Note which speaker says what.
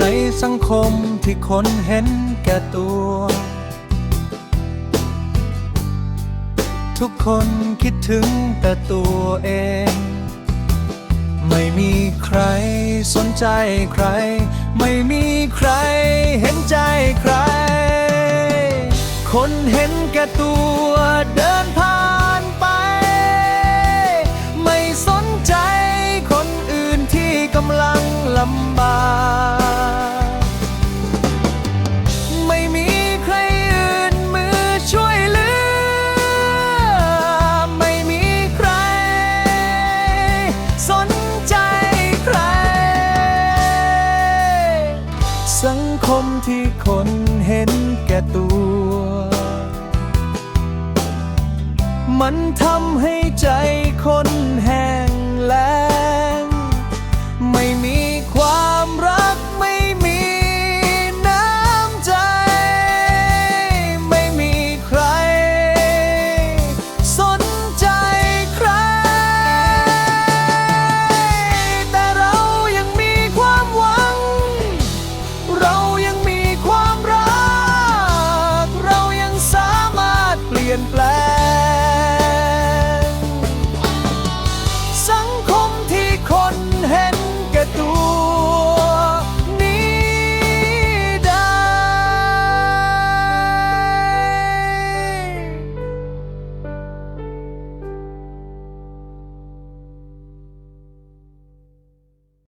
Speaker 1: ในสังคมที่คนเห็นแก่ตัว ทุกคนคิดถึงแต่ตัวเอง ไม่มีใครสนใจใคร ไม่มีใครเห็นใจใคร คนเห็นแก่ตัวเดิน สังคมที่คนเห็นแก่ตัว มันทำให้ใจคนแห้งแล้ง ไม่มี ลี่ยนแปลง